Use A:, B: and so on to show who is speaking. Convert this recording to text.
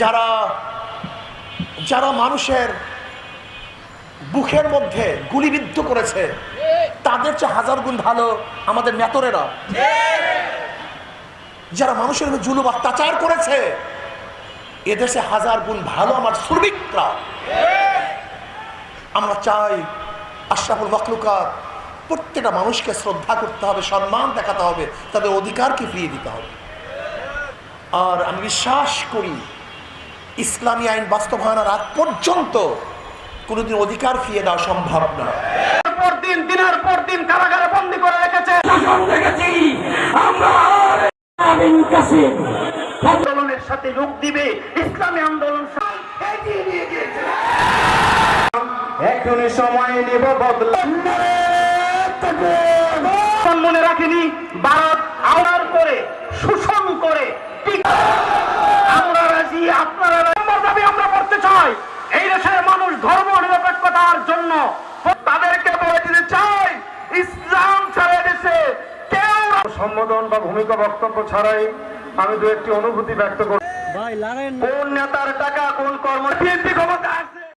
A: যারা যারা মানুষের বুকের মধ্যে গুলিবিদ্ধ করেছে, তাদের চেয়ে হাজার গুণ ভালো আমাদের নেতরেরা যারা মানুষের জুলুম, অত্যাচার করেছে, এদেশে হাজার গুণ ভালো আমার শ্রমিকরা। আমরা চাই আশরাফুল মখলুকাত প্রত্যেকটা মানুষকে শ্রদ্ধা করতে হবে, সম্মান দেখাতে হবে, তাদের অধিকারকে ফিরিয়ে দিতে হবে। আর আমি বিশ্বাস করি ইসলামী আইন বাস্তবায়নের আগ পর্যন্ত কোনোদিন অধিকার ফিরিয়ে দেওয়া সম্ভব না।
B: দিন দিনের পর দিন কারাগারে বন্দি করে রেখেছে।
C: শাসন দেখেছি। আমরা আর আমিন কাসিম।
B: আন্দোলনের সাথে যোগ দিবে ইসলামী আন্দোলন এখনই সময় নেব বদলা। মনে রাখিনি ভারত আওয়ার করে শোষণ করে টিকা- আমরা রাজি আপনারা রাজি। নম্বর দাবি আমরা করতে চাই এই দেশের মানুষ ধর্ম নিরপেক্ষতার জন্য তাদেরকে বলে দিতে চাই ইসলাম ছাড়া দেশে কেউ সম্বোধন বা ভূমিকা বক্তব্য ছাড়াই আমি দু একটি অনুভূতি ব্যক্ত করি। কোন নেতার টাকা কোন কর্ম